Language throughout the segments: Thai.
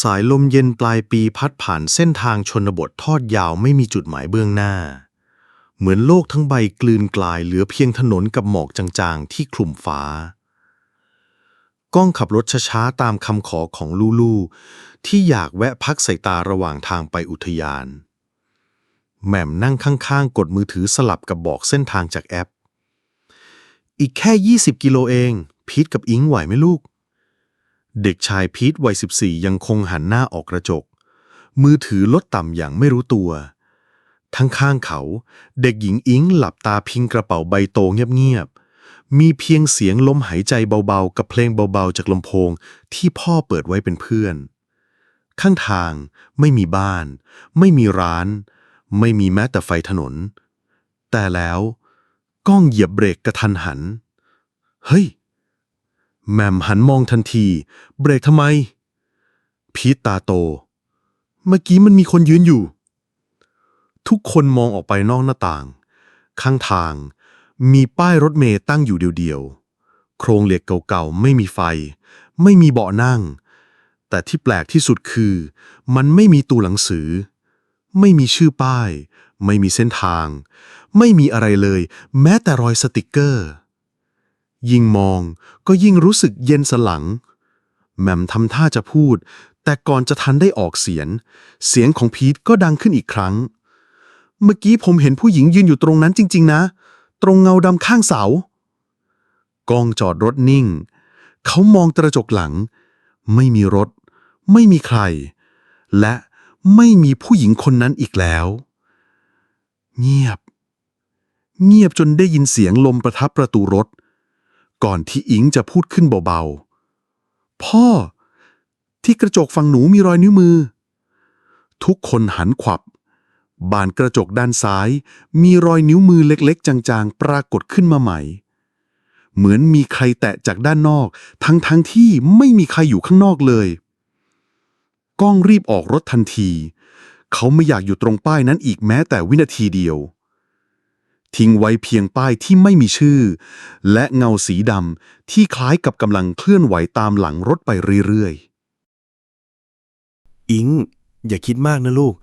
สายลมเย็นปลายปีพัดผ่านเส้นทางชนบททอดยาวไม่มีจุดหมายเบื้องหน้า เหมือนโลกทั้งใบกลืนกลายเหลือเพียงถนนกับหมอกจางๆ ที่คลุมฟ้า ก้องขับรถช้าๆ ตามคำขอของลูลูที่อยากแวะพักสายตาระหว่างทางไปอุทยาน แหม่มนั่งข้างๆ กดมือถือสลับกับบอกเส้นทางจากแอป อีกแค่ 20 กิโลเอง พีทกับอิงไหวไหมลูก เด็กชายพีทวัย 14 ยังคงหันหน้าออกกระจก มือถือลดต่ำอย่างไม่รู้ตัว ทั้งข้างเขา เด็กหญิงอิงหลับตาพิงกระเป๋าใบโตเงียบๆ มีเพียงเสียงลมหายใจเบาๆ กับเพลงเบาๆ จากลำโพงที่พ่อเปิดไว้เป็นเพื่อน ข้างทางไม่มีบ้าน ไม่มีร้าน ไม่มีแม้แต่ไฟถนน แต่แล้ว ก้องเหยียบเบรกกระทันหัน เฮ้ย แหม่มหันมองทันที เบรกทำไม พีทตาโต เมื่อกี้มันมีคนยืนอยู่ ทุกคนมองออกไปนอกหน้าต่าง ข้างทาง มีป้ายรถเมย์ตั้งอยู่เดียวๆ โครงเหล็กเก่าๆ ไม่มีไฟ ไม่มีเบาะนั่ง แต่ที่แปลกที่สุดคือ มันไม่มีตัวหนังสือ ไม่มีชื่อป้าย ไม่มีเส้นทาง ไม่มีอะไรเลย แม้แต่รอยสติกเกอร์ ยิ่งมองก็ยิ่งรู้สึกเย็นสลัง แหม่มทำท่าจะพูด แต่ก่อนจะทันได้ออกเสียง เสียงของพีทก็ดังขึ้นอีกครั้ง เมื่อกี้ผมเห็นผู้หญิงยืนอยู่ตรงนั้นจริง ๆ นะ ตรงเงาดำข้างเสากองจอดรถนิ่ง เขามองกระจกหลัง ไม่มีรถ ไม่มีใคร และไม่มีผู้หญิงคนนั้นอีกแล้ว เงียบ เงียบจนได้ยินเสียงลมประทับประตูรถ ก่อนที่อิงจะพูดขึ้นเบาๆ พ่อ ที่กระจกฝั่งหนูมีรอยนิ้วมือ ทุกคนหันขวับ บานกระจกด้านซ้าย มีรอยนิ้วมือเล็กๆ จางๆ ปรากฏขึ้นมาใหม่ เหมือนมีใครแตะจากด้านนอก ทั้งๆที่ไม่มีใครอยู่ข้างนอกเลยก้องรีบออกรถทันที เขาไม่อยากอยู่ตรงป้ายนั้นอีกแม้แต่วินาทีเดียว ทิ้งไว้เพียงป้ายที่ไม่มีชื่อ และเงาสีดำที่คล้ายกับกำลังเคลื่อนไหวตามหลังรถไปเรื่อยๆ อิง อย่าคิดมากนะลูก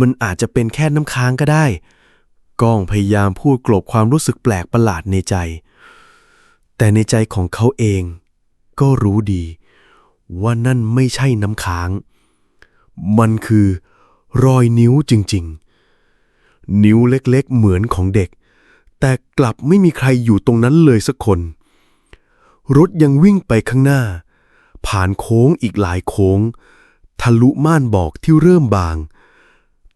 มันอาจจะเป็นแค่น้ำค้างก็ได้ ก้องพยายามพูดกลบความรู้สึกแปลกประหลาดในใจ แต่ในใจของเขาเอง ก็รู้ดี ว่านั่นไม่ใช่น้ำค้าง มันคือรอยนิ้วจริง ๆ นิ้วเล็กๆ เหมือนของเด็ก แต่กลับไม่มีใครอยู่ตรงนั้นเลยสักคน รถยังวิ่งไปข้างหน้า ผ่านโค้งอีกหลายโค้ง ทะลุม่านบอกที่เริ่มบาง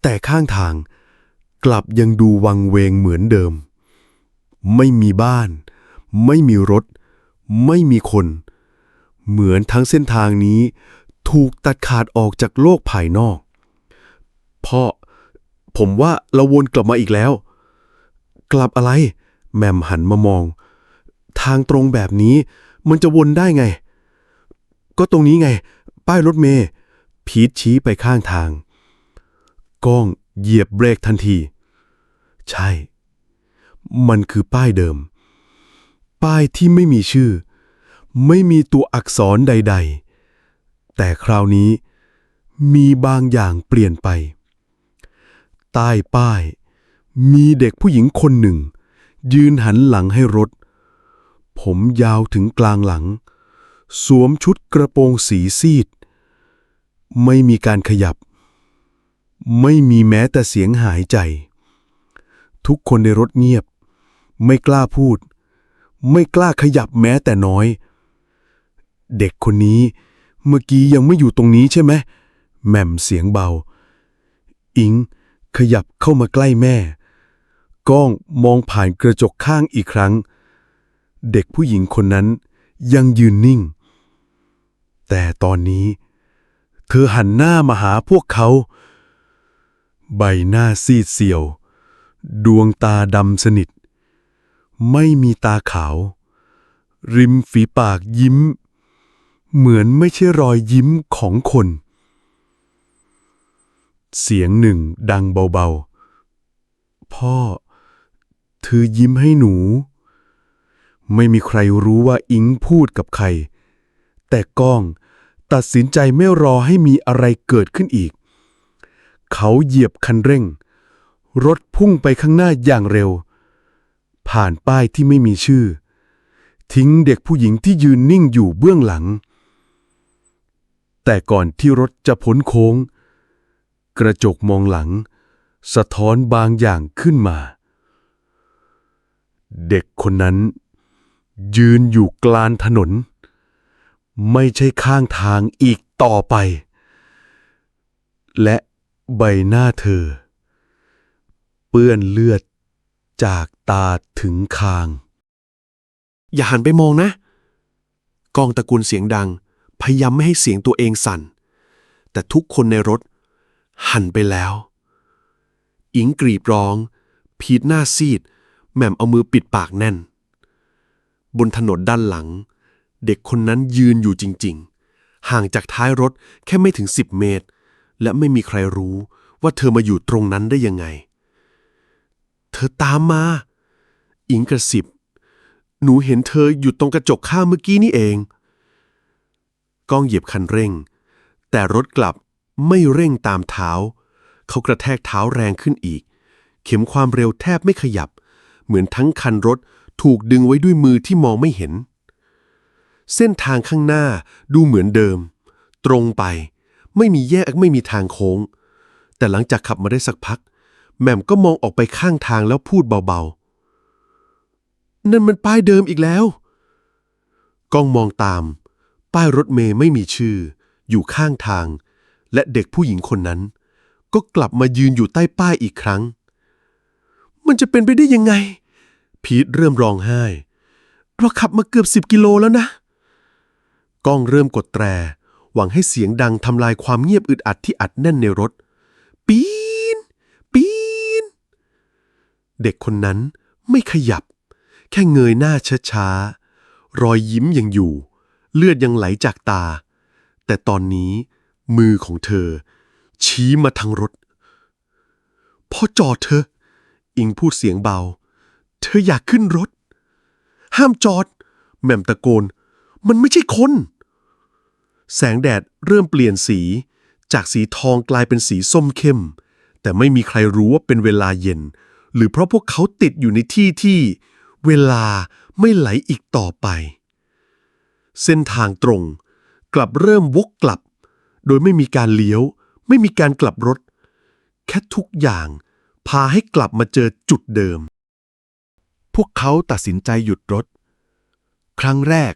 แต่ข้างทางกลับยังดูวังเวงเหมือนเดิม ไม่มีบ้าน ไม่มีรถ ไม่มีคน เหมือนทั้งเส้นทางนี้ ถูกตัดขาดออกจากโลกภายนอก พ่อ ผมว่าเราวนกลับมาอีกแล้ว กลับอะไร แมมหันมามอง ทางตรงแบบนี้ มันจะวนได้ไง ก็ตรงนี้ไง ป้ายรถเมย์พีทชี้ไปข้างทาง ก้องเหยียบเบรกทันที ใช่ มันคือป้ายเดิม ป้ายที่ไม่มีชื่อ ไม่มีตัวอักษรใด ๆ แต่คราวนี้มีบางอย่างเปลี่ยนไป ใต้ป้าย มีเด็กผู้หญิงคนหนึ่ง ยืนหันหลังให้รถ ผมยาวถึงกลางหลัง สวมชุดกระโปรงสีซีด ไม่มีการขยับ ไม่มีแม้แต่เสียงหายใจ ทุกคนในรถเงียบ ไม่กล้าพูด ไม่กล้าขยับแม้แต่น้อย เด็กคนนี้เมื่อกี้ยังไม่อยู่ตรงนี้ใช่ไหมแหม่มเสียงเบา อิง ขยับเข้ามาใกล้แม่ ก้องมองผ่านกระจกข้างอีกครั้ง เด็กผู้หญิงคนนั้นยังยืนนิ่ง แต่ตอนนี้ เธอหันหน้ามาหาพวกเขา ใบหน้าซีดเซียว ดวงตาดำสนิท ไม่มีตาขาว ริมฝีปากยิ้ม เหมือนไม่ใช่รอยยิ้มของคน เสียงหนึ่งดังเบาๆ พ่อ เธอยิ้มให้หนู ไม่มีใครรู้ว่าอิงพูดกับใคร แต่ก้องตัดสินใจไม่รอให้มีอะไรเกิดขึ้นอีก เขาเหยียบคันเร่ง รถพุ่งไปข้างหน้าอย่างเร็ว ผ่านป้ายที่ไม่มีชื่อ ทิ้งเด็กผู้หญิงที่ยืนนิ่งอยู่เบื้องหลัง แต่ก่อนที่รถจะพ้นโค้ง กระจกมองหลัง สะท้อนบางอย่างขึ้นมา เด็กคนนั้น ยืนอยู่กลางถนน ไม่ใช่ข้างทางอีกต่อไป และใบหน้าเธอ เปื้อนเลือดจากตาถึงคาง อย่าหันไปมองนะ กองตระกูลเสียงดัง พยายามไม่ให้เสียงตัวเองสั่น แต่ทุกคนในรถ หันไปแล้ว อิงกรีบร้อง พีทหน้าซีด แหม่มเอามือปิดปากแน่น บนถนนด้านหลัง เด็กคนนั้นยืนอยู่จริง ๆ ห่างจากท้ายรถแค่ไม่ถึงสิบเมตร และไม่มีใครรู้ว่าเธอมาอยู่ตรงนั้นได้ยังไง เธอตามมา อิงกระสิบ หนูเห็นเธออยู่ตรงกระจกข้างเมื่อกี้นี่เอง ก้องเหยียบคันเร่ง แต่รถกลับ ไม่เร่งตามเท้า เขากระแทกเท้าแรงขึ้นอีก เข็มความเร็วแทบไม่ขยับ เหมือนทั้งคันรถถูกดึงไว้ด้วยมือที่มองไม่เห็น เส้นทางข้างหน้าดูเหมือนเดิม ตรงไป ไม่มีแยกไม่มีทางโค้ง แต่หลังจากขับมาได้สักพักแหม่มก็มองออกไปข้างทางแล้วพูดเบาๆ นั่นมันป้ายเดิมอีกแล้วก้องมองตาม ป้ายรถเมย์ไม่มีชื่อ อยู่ข้างทาง และเด็กผู้หญิงคนนั้น ก็กลับมายืนอยู่ใต้ป้ายอีกครั้ง มันจะเป็นไปได้ยังไง พีทเริ่มร้องไห้ เราขับมาเกือบสิบกิโลแล้วนะ ก้องเริ่มกดแตร หวังให้เสียงดังทำลายความเงียบอึดอัดที่อัดแน่นในรถ ปีน ปีน เด็กคนนั้นไม่ขยับ แค่เงยหน้าช้าๆรอยยิ้มยังอยู่ เลือดยังไหลจากตา แต่ตอนนี้ มือของเธอ ชี้มาทางรถพอจอดเธอ อิงพูดเสียงเบา เธออยากขึ้นรถ ห้ามจอดแหม่มตะโกน มันไม่ใช่คน แสงแดดเริ่มเปลี่ยนสี จากสีทองกลายเป็นสีส้มเข้ม แต่ไม่มีใครรู้ว่าเป็นเวลาเย็น หรือเพราะพวกเขาติดอยู่ในที่ที่เวลาไม่ไหลอีกต่อไป เส้นทางตรงกลับเริ่มวกกลับ โดยไม่มีการเลี้ยว ไม่มีการกลับรถ แค่ทุกอย่าง พาให้กลับมาเจอจุดเดิม พวกเขาตัดสินใจหยุดรถ ครั้งแรก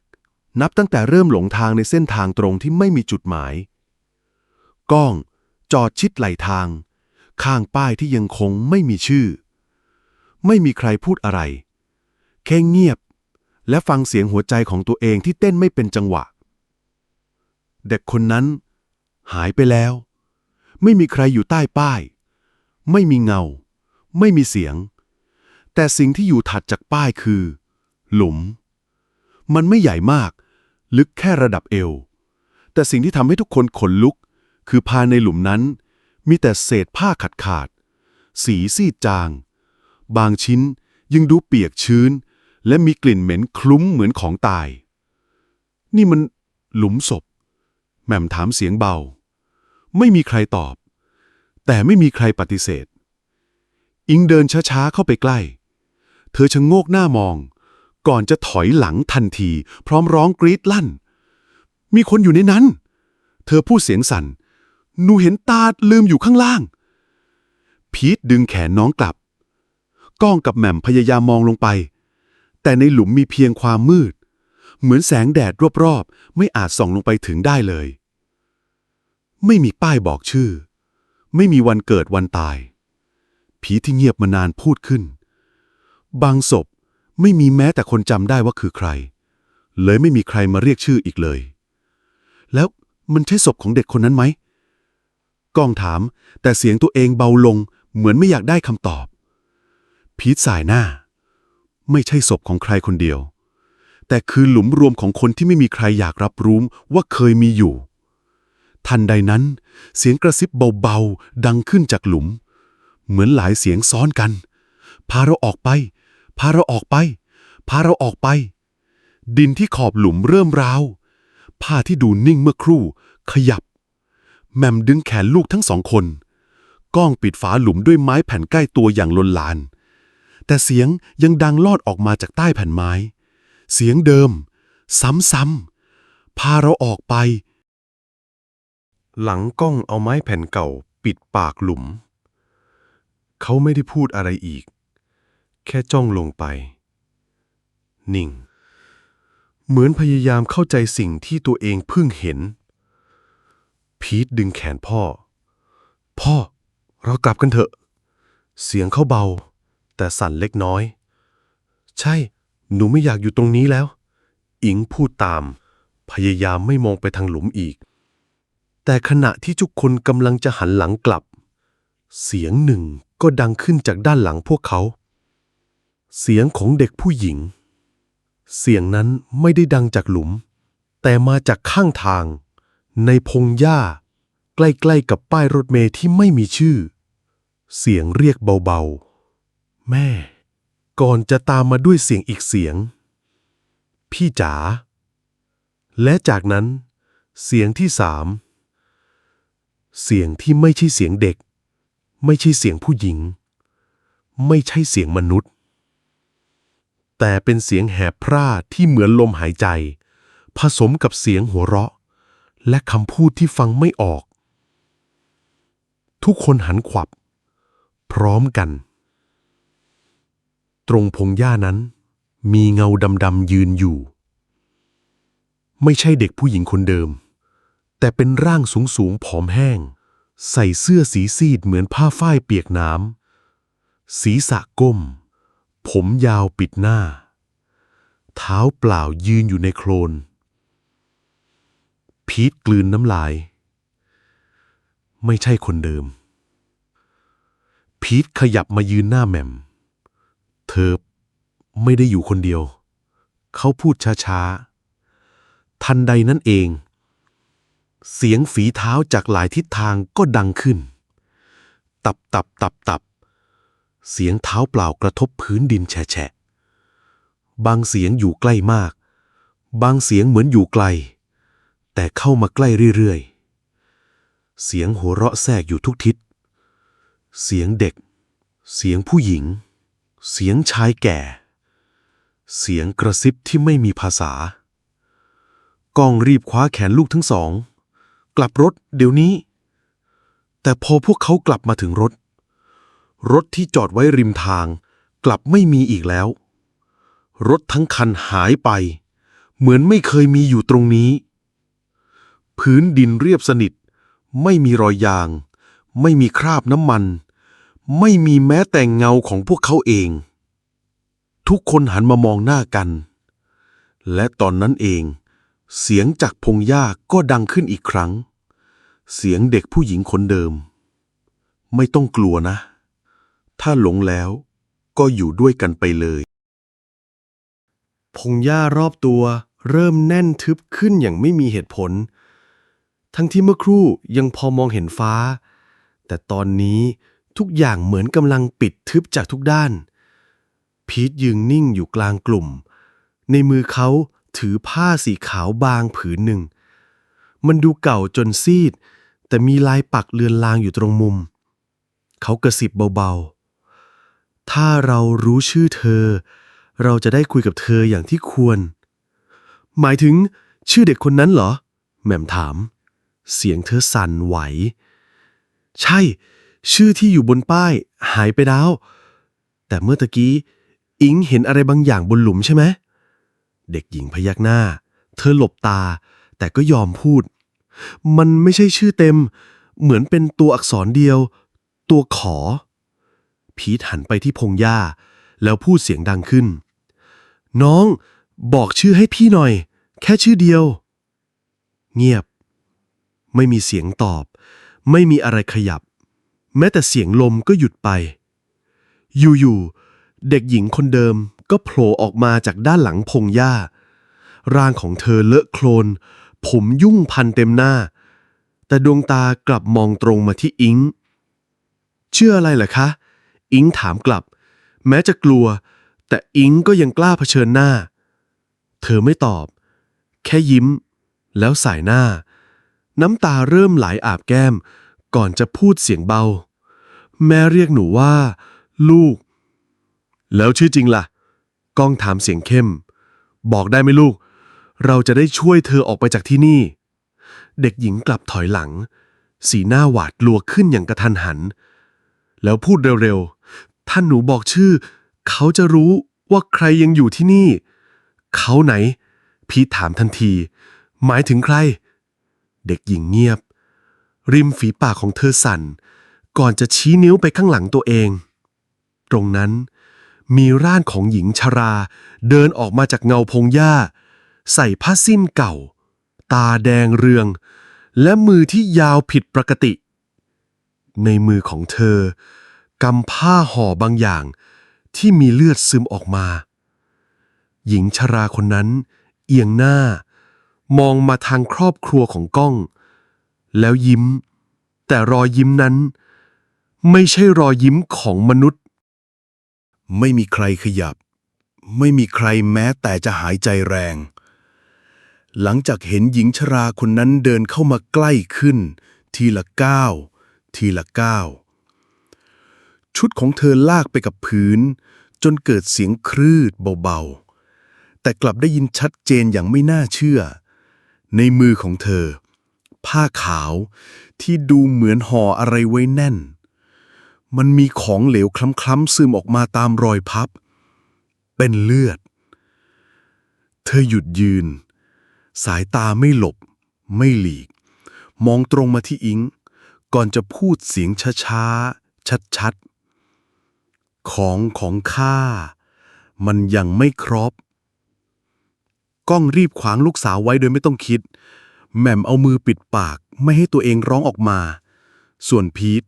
นับตั้งแต่เริ่มหลงทางในเส้นทางตรงที่ไม่มีจุดหมาย ก้องจอดชิดไหลทาง ข้างป้ายที่ยังคงไม่มีชื่อ ไม่มีใครพูดอะไร แค่เงียบ และฟังเสียงหัวใจของตัวเองที่เต้นไม่เป็นจังหวะ เด็กคนนั้น หายไปแล้ว ไม่มีใครอยู่ใต้ป้าย ไม่มีเงา ไม่มีเสียง แต่สิ่งที่อยู่ถัดจากป้ายคือ หลุม มันไม่ใหญ่มาก ลึกแค่ระดับเอว แต่สิ่งที่ทำให้ทุกคนขนลุก คือภายในหลุมนั้น มีแต่เศษผ้าขาดขาดๆสีซีดจาง บางชิ้นยังดูเปียกชื้น และมีกลิ่นเหม็นคลุ้มเหมือนของตาย นี่มันหลุมศพ แหม่มถามเสียงเบา ไม่มีใครตอบ แต่ไม่มีใครปฏิเสธ อิงเดินช้าๆเข้าไปใกล้ เธอชะโงกหน้ามอง ก่อนจะถอยหลังทันที พร้อมร้องกรีดลั่น มีคนอยู่ในนั้น เธอพูดเสียงสั่นหนูเห็นตาลืมอยู่ข้างล่าง พีทดึงแขนน้องกลับ ก้องกับแหม่มพยายามมองลงไป แต่ในหลุมมีเพียงความมืด เหมือนแสงแดดรอบๆ ไม่อาจส่องลงไปถึงได้เลย ไม่มีป้ายบอกชื่อ ไม่มีวันเกิดวันตาย ผีที่เงียบมานานพูดขึ้น บางศพไม่มีแม้แต่คนจำได้ว่าคือใคร เลยไม่มีใครมาเรียกชื่ออีกเลย แล้วมันใช่ศพของเด็กคนนั้นไหมก้องถาม แต่เสียงตัวเองเบาลง เหมือนไม่อยากได้คำตอบ พีทสายหน้า ไม่ใช่ศพของใครคนเดียว แต่คือหลุมรวมของคนที่ไม่มีใครอยากรับรู้ว่าเคยมีอยู่ ทันใดนั้น เสียงกระซิบเบาๆ ดังขึ้นจากหลุม เหมือนหลายเสียงซ้อนกัน พาเราออกไป พาเราออกไป พาเราออกไป ดินที่ขอบหลุมเริ่มร้าว ผ้าที่ดูนิ่งเมื่อครู่ ขยับแหม่มดึงแขนลูกทั้งสองคนก้องปิดฝาหลุมด้วยไม้แผ่นใกล้ตัวอย่างลนลาน แต่เสียงยังดังลอดออกมาจากใต้แผ่นไม้ เสียงเดิม ซ้ำๆ พาเราออกไป หลังกล้องเอาไม้แผ่นเก่า ปิดปากหลุม เขาไม่ได้พูดอะไรอีก แค่จ้องลงไป นิ่ง เหมือนพยายามเข้าใจสิ่งที่ตัวเองเพิ่งเห็น พีทดึงแขนพ่อ พ่อ เรากลับกันเถอะ เสียงเขาเบา แต่สั่นเล็กน้อย ใช่ หนูไม่อยากอยู่ตรงนี้แล้ว อิงพูดตาม พยายามไม่มองไปทางหลุมอีก แต่ขณะที่ทุกคนกำลังจะหันหลังกลับ เสียงหนึ่งก็ดังขึ้นจากด้านหลังพวกเขา เสียงของเด็กผู้หญิง เสียงนั้นไม่ได้ดังจากหลุม แต่มาจากข้างทาง ในพงหญ้า ใกล้ๆกับป้ายรถเมล์ที่ไม่มีชื่อ เสียงเรียกเบาๆ แม่ ก่อนจะตามมาด้วยเสียงอีกเสียง พี่จ๋า และจากนั้น เสียงที่สาม เสียงที่ไม่ใช่เสียงเด็ก ไม่ใช่เสียงผู้หญิง ไม่ใช่เสียงมนุษย์ แต่เป็นเสียงแหบพร่าที่เหมือนลมหายใจ ผสมกับเสียงหัวเราะ และคำพูดที่ฟังไม่ออก ทุกคนหันขวับ พร้อมกัน ตรงพงหญ้านั้น มีเงาดำๆยืนอยู่ ไม่ใช่เด็กผู้หญิงคนเดิม แต่เป็นร่างสูงสูงๆผอมแห้ง ใส่เสื้อสีซีดเหมือนผ้าฝ้ายเปียกน้ำศีรษะก้ม ผมยาวปิดหน้า เท้าเปล่ายืนอยู่ในโคลน พีทกลืนน้ำลาย ไม่ใช่คนเดิม พีทขยับมายืนหน้าแหม่ม เธอไม่ได้อยู่คนเดียว เขาพูดช้าๆ ทันใดนั้นเอง เสียงฝีเท้าจากหลายทิศทางก็ดังขึ้น ตับตับตับตับ เสียงเท้าเปล่ากระทบพื้นดินแฉะๆบางเสียงอยู่ใกล้มาก บางเสียงเหมือนอยู่ไกล แต่เข้ามาใกล้เรื่อยๆ เสียงหัวเราะแทรกอยู่ทุกทิศ เสียงเด็ก เสียงผู้หญิง เสียงชายแก่ เสียงกระซิบที่ไม่มีภาษา ก้องรีบคว้าแขนลูกทั้งสอง กลับรถเดี๋ยวนี้ แต่พอพวกเขากลับมาถึงรถ รถที่จอดไว้ริมทาง กลับไม่มีอีกแล้ว รถทั้งคันหายไป เหมือนไม่เคยมีอยู่ตรงนี้ พื้นดินเรียบสนิท ไม่มีรอยยาง ไม่มีคราบน้ำมัน ไม่มีแม้แต่เงาของพวกเขาเอง ทุกคนหันมามองหน้ากัน และตอนนั้นเอง เสียงจากพงหญ้าก็ดังขึ้นอีกครั้ง เสียงเด็กผู้หญิงคนเดิม ไม่ต้องกลัวนะ ถ้าหลงแล้วก็อยู่ด้วยกันไปเลย พงหญ้ารอบตัวเริ่มแน่นทึบขึ้นอย่างไม่มีเหตุผล ทั้งที่เมื่อครู่ยังพอมองเห็นฟ้า แต่ตอนนี้ ทุกอย่างเหมือนกำลังปิดทึบจากทุกด้าน พีทยืนนิ่งอยู่กลางกลุ่ม ในมือเขาถือผ้าสีขาวบางผืนหนึ่ง มันดูเก่าจนซีด แต่มีลายปักเลือนลางอยู่ตรงมุม เขากระสิบเบาๆ ถ้าเรารู้ชื่อเธอ เราจะได้คุยกับเธออย่างที่ควร หมายถึงชื่อเด็กคนนั้นเหรอแหม่มถาม เสียงเธอสั่นไหว ใช่ ชื่อที่อยู่บนป้ายหายไปแล้ว แต่เมื่อตะกี้ อิงเห็นอะไรบางอย่างบนหลุมใช่ไหม เด็กหญิงพยักหน้า เธอหลบตา แต่ก็ยอมพูด มันไม่ใช่ชื่อเต็ม เหมือนเป็นตัวอักษรเดียว ตัวขอ พีทหันไปที่พงหญ้า แล้วพูดเสียงดังขึ้น น้องบอกชื่อให้พี่หน่อย แค่ชื่อเดียว เงียบ ไม่มีเสียงตอบ ไม่มีอะไรขยับ แม้แต่เสียงลมก็หยุดไป อยู่ๆเด็กหญิงคนเดิมก็โผล่ออกมาจากด้านหลังพงหญ้า ร่างของเธอเลอะโคลน ผมยุ่งพันเต็มหน้า แต่ดวงตากลับมองตรงมาที่อิง เชื่ออะไรเหรอคะ อิงถามกลับ แม้จะกลัว แต่อิงก็ยังกล้าเผชิญหน้า เธอไม่ตอบ แค่ยิ้ม แล้วสายหน้า น้ำตาเริ่มไหลอาบแก้ม ก่อนจะพูดเสียงเบา แม่เรียกหนูว่า ลูก แล้วชื่อจริงล่ะ ก้องถามเสียงเข้ม บอกได้ไหมลูก เราจะได้ช่วยเธอออกไปจากที่นี่ เด็กหญิงกลับถอยหลัง สีหน้าหวาดกลัวขึ้นอย่างกระทันหัน แล้วพูดเร็วๆ ท่านหนูบอกชื่อ เขาจะรู้ว่าใครยังอยู่ที่นี่ เขาไหน พีทถามทันที หมายถึงใคร เด็กหญิงเงียบ ริมฝีปากของเธอสั่น ก่อนจะชี้นิ้วไปข้างหลังตัวเอง ตรงนั้น มีร่างของหญิงชรา เดินออกมาจากเงาพงหญ้า ใส่ผ้าสิ้นเก่า ตาแดงเรือง และมือที่ยาวผิดปกติ ในมือของเธอกำผ้าห่อบางอย่างที่มีเลือดซึมออกมา หญิงชราคนนั้น เอียงหน้า มองมาทางครอบครัวของก้อง แล้วยิ้ม แต่รอยยิ้มนั้น ไม่ใช่รอยยิ้มของมนุษย์ ไม่มีใครขยับ ไม่มีใครแม้แต่จะหายใจแรง หลังจากเห็นหญิงชราคนนั้นเดินเข้ามาใกล้ขึ้น ทีละก้าวทีละก้าวชุดของเธอลากไปกับพื้น จนเกิดเสียงครืดเบาๆ แต่กลับได้ยินชัดเจนอย่างไม่น่าเชื่อ ในมือของเธอ ผ้าขาว ที่ดูเหมือนห่ออะไรไว้แน่น มันมีของเหลวคล้ำๆซึมออกมาตามรอยพับ เป็นเลือด เธอหยุดยืน สายตาไม่หลบ ไม่หลีก มองตรงมาที่อิง ก่อนจะพูดเสียงช้าๆ ชัดๆ ของของข้ามันยังไม่ครบ ก้องรีบขวางลูกสาวไว้โดยไม่ต้องคิด แหม่มเอามือปิดปากไม่ให้ตัวเองร้องออกมา ส่วนพีท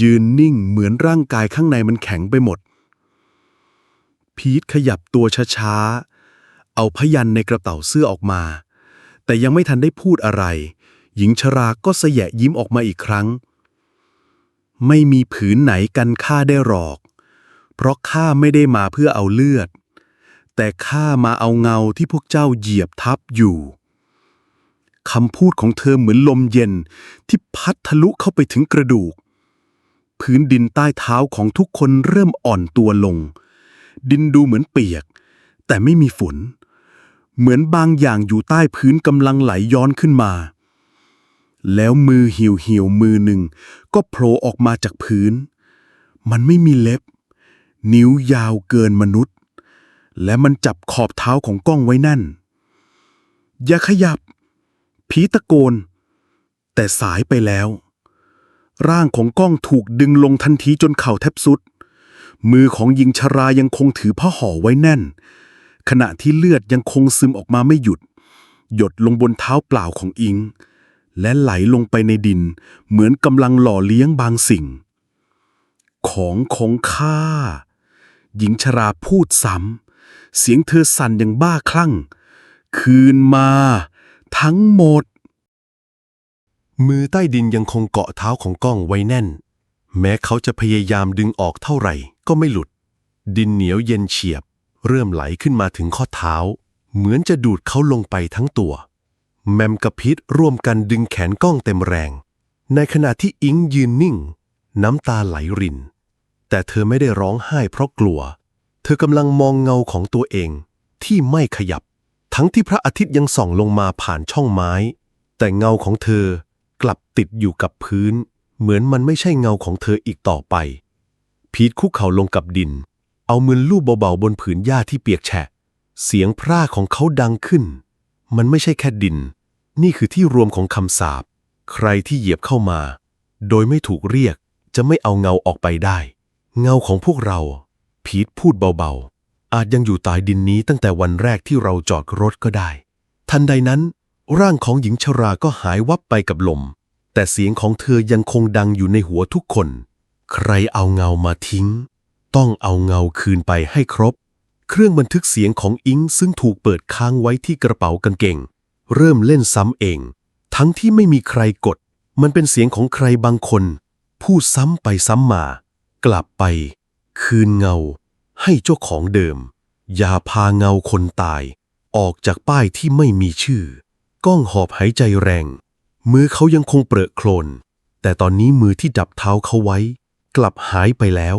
ยืนนิ่งเหมือนร่างกายข้างในมันแข็งไปหมด พีทขยับตัวช้าๆ เอาพยันในกระเป๋าเสื้อออกมา แต่ยังไม่ทันได้พูดอะไร หญิงชราก็เสยะยิ้มออกมาอีกครั้ง ไม่มีผืนไหนกันข้าได้หรอก เพราะข้าไม่ได้มาเพื่อเอาเลือด แต่ข้ามาเอาเงาที่พวกเจ้าเหยียบทับอยู่ คำพูดของเธอเหมือนลมเย็น ที่พัดทะลุเข้าไปถึงกระดูก พื้นดินใต้เท้าของทุกคนเริ่มอ่อนตัวลง ดินดูเหมือนเปียก แต่ไม่มีฝน เหมือนบางอย่างอยู่ใต้พื้นกำลังไหลย้อนขึ้นมา แล้วมือเหี่ยวเหี่ยวๆมือหนึ่ง ก็โผล่ออกมาจากพื้น มันไม่มีเล็บ นิ้วยาวเกินมนุษย์ และมันจับขอบเท้าของกล้องไว้แน่นอย่าขยับ ผีตะโกน แต่สายไปแล้ว ร่างของก้องถูกดึงลงทันทีจนเข่าแทบสุด มือของหญิงชรายังคงถือผ้าห่อไว้แน่น ขณะที่เลือดยังคงซึมออกมาไม่หยุด หยดลงบนเท้าเปล่าของอิง และไหลลงไปในดิน เหมือนกำลังหล่อเลี้ยงบางสิ่ง ของของข้าหญิงชราพูดซ้ำเสียงเธอสั่นอย่างบ้าคลั่ง คืนมา ทั้งหมด มือใต้ดินยังคงเกาะเท้าของก้องไว้แน่น แม้เขาจะพยายามดึงออกเท่าไหร่ก็ไม่หลุด ดินเหนียวเย็นเฉียบ เริ่มไหลขึ้นมาถึงข้อเท้า เหมือนจะดูดเขาลงไปทั้งตัว แมมกับพิษร่วมกันดึงแขนก้องเต็มแรง ในขณะที่อิงยืนนิ่ง น้ำตาไหลริน แต่เธอไม่ได้ร้องไห้เพราะกลัว เธอกำลังมองเงาของตัวเองที่ไม่ขยับ ทั้งที่พระอาทิตย์ยังส่องลงมาผ่านช่องไม้ แต่เงาของเธอกลับติดอยู่กับพื้น เหมือนมันไม่ใช่เงาของเธออีกต่อไป พีทคุกเข่าลงกับดิน เอามือลูบเบาๆบนผืนหญ้าที่เปียกแฉะ เสียงพร่าของเขาดังขึ้น มันไม่ใช่แค่ดิน นี่คือที่รวมของคำสาปใครที่เหยียบเข้ามา โดยไม่ถูกเรียกจะไม่เอาเงาออกไปได้ เงาของพวกเรา พีทพูดเบาๆ อาจยังอยู่ใตายดินนี้ตั้งแต่วันแรกที่เราจอดรถก็ได้ ทันใดนั้น ร่างของหญิงชราก็หายวับไปกับลม แต่เสียงของเธอยังคงดังอยู่ในหัวทุกคน ใครเอาเงามาทิ้ง ต้องเอาเงาคืนไปให้ครบ เครื่องบันทึกเสียงของอิงซึ่งถูกเปิดค้างไว้ที่กระเป๋ากางเกงเริ่มเล่นซ้ำเอง ทั้งที่ไม่มีใครกด มันเป็นเสียงของใครบางคน พูดซ้ำไปซ้ำมา กลับไป คืนเงา ให้เจ้าของเดิม อย่าพาเงาคนตาย ออกจากป้ายที่ไม่มีชื่อ ก้องหอบหายใจแรง มือเขายังคงเปรอะโคลน แต่ตอนนี้มือที่ดับเท้าเขาไว้ กลับหายไปแล้ว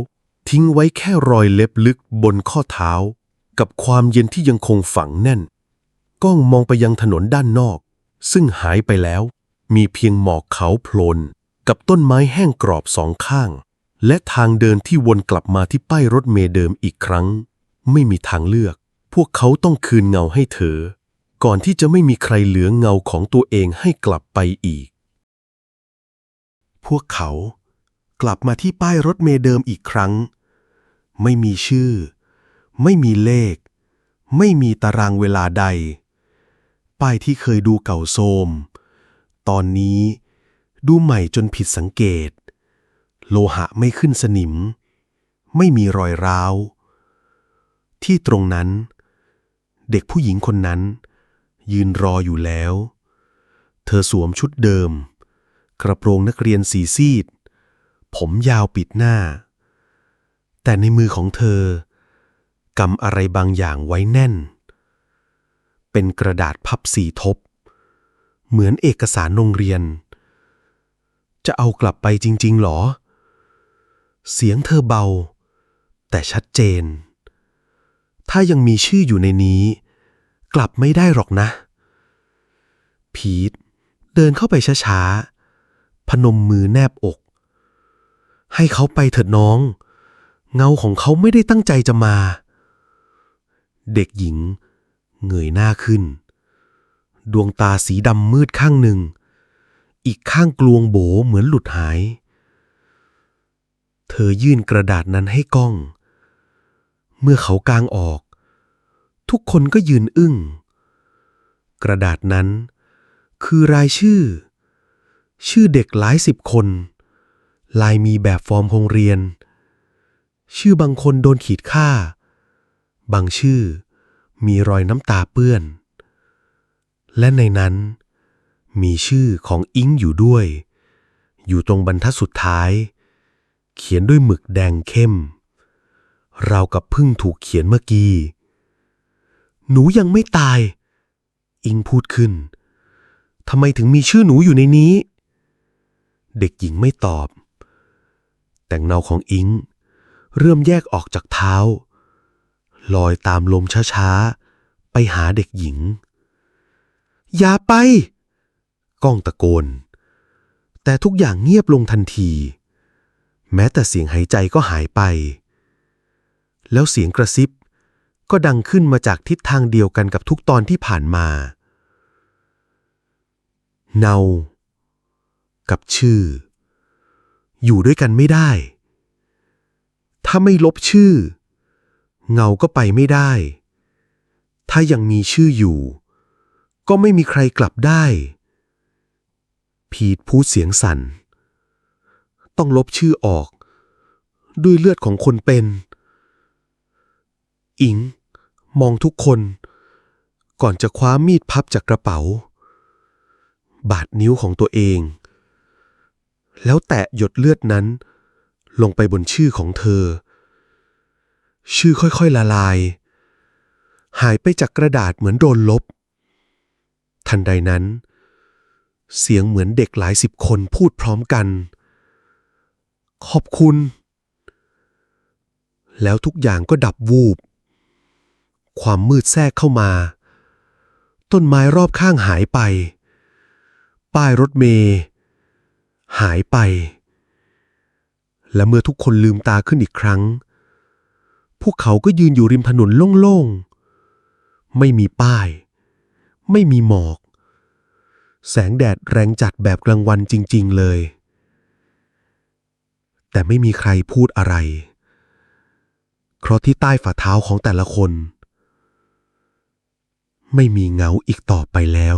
ทิ้งไว้แค่รอยเล็บลึกบนข้อเท้า กับความเย็นที่ยังคงฝังแน่น ก้องมองไปยังถนนด้านนอก ซึ่งหายไปแล้ว มีเพียงหมอกเขาโพลนกับต้นไม้แห้งกรอบสองข้าง และทางเดินที่วนกลับมาที่ป้ายรถเมล์เดิมอีกครั้ง ไม่มีทางเลือก พวกเขาต้องคืนเงาให้เธอ ก่อนที่จะไม่มีใครเหลือเงาของตัวเองให้กลับไปอีก พวกเขากลับมาที่ป้ายรถเมล์เดิมอีกครั้ง ไม่มีชื่อ ไม่มีเลข ไม่มีตารางเวลาใด ป้ายที่เคยดูเก่าโทรมตอนนี้ดูใหม่จนผิดสังเกต โลหะไม่ขึ้นสนิม ไม่มีรอยร้าว ที่ตรงนั้น เด็กผู้หญิงคนนั้น ยืนรออยู่แล้ว เธอสวมชุดเดิม กระโปรงนักเรียนสีซีด ผมยาวปิดหน้า แต่ในมือของเธอกำอะไรบางอย่างไว้แน่น เป็นกระดาษพับสีทบ เหมือนเอกสารโรงเรียน จะเอากลับไปจริง ๆ หรอ เสียงเธอเบา แต่ชัดเจน ถ้ายังมีชื่ออยู่ในนี้ กลับไม่ได้หรอกนะ พีทเดินเข้าไปช้าๆ พนมมือแนบอก ให้เขาไปเถิดน้อง เงาของเขาไม่ได้ตั้งใจจะมา เด็กหญิงเงยหน้าขึ้น ดวงตาสีดำมืดข้างหนึ่ง อีกข้างกลวงโบเหมือนหลุดหาย เธอยื่นกระดาษนั้นให้ก้อง เมื่อเขากางออก ทุกคนก็ยืนอึ้ง กระดาษนั้น คือรายชื่อ ชื่อเด็กหลายสิบคน ลายมีแบบฟอร์มโรงเรียน ชื่อบางคนโดนขีดค่า บางชื่อมีรอยน้ำตาเปื้อน และในนั้นมีชื่อของอิงอยู่ด้วย อยู่ตรงบรรทัดสุดท้าย เขียนด้วยหมึกแดงเข้ม ราวกับพึ่งถูกเขียนเมื่อกี้ หนูยังไม่ตาย อิงพูดขึ้น ทำไมถึงมีชื่อหนูอยู่ในนี้ เด็กหญิงไม่ตอบ แต่เงาของอิง เริ่มแยกออกจากเท้า ลอยตามลมช้าๆ ไปหาเด็กหญิง อย่าไป ก้องตะโกน แต่ทุกอย่างเงียบลงทันที แม้แต่เสียงหายใจก็หายไป แล้วเสียงกระซิบ ก็ดังขึ้นมาจากทิศทางเดียวกันกับทุกตอนที่ผ่านมา เนา กับชื่อ อยู่ด้วยกันไม่ได้ ถ้าไม่ลบชื่อ เงาก็ไปไม่ได้ ถ้ายังมีชื่ออยู่ ก็ไม่มีใครกลับได้ พีทพูดเสียงสั่น ต้องลบชื่อออก ด้วยเลือดของคนเป็น อิง มองทุกคน ก่อนจะคว้ามีดพับจากกระเป๋า บาดนิ้วของตัวเอง แล้วแตะหยดเลือดนั้น ลงไปบนชื่อของเธอ ชื่อค่อยๆละลาย หายไปจากกระดาษเหมือนโดนลบ ทันใดนั้นเสียงเหมือนเด็กหลายสิบคนพูดพร้อมกัน ขอบคุณ แล้วทุกอย่างก็ดับวูบ ความมืดแทรกเข้ามา ต้นไม้รอบข้างหายไป ป้ายรถเมย์หายไป และเมื่อทุกคนลืมตาขึ้นอีกครั้ง พวกเขาก็ยืนอยู่ริมถนนโล่งๆ ไม่มีป้าย ไม่มีหมอก แสงแดดแรงจัดแบบกลางวันจริง ๆ เลย แต่ไม่มีใครพูดอะไร เพราะที่ใต้ฝ่าเท้าของแต่ละคน ไม่มีเงาอีกต่อไปแล้ว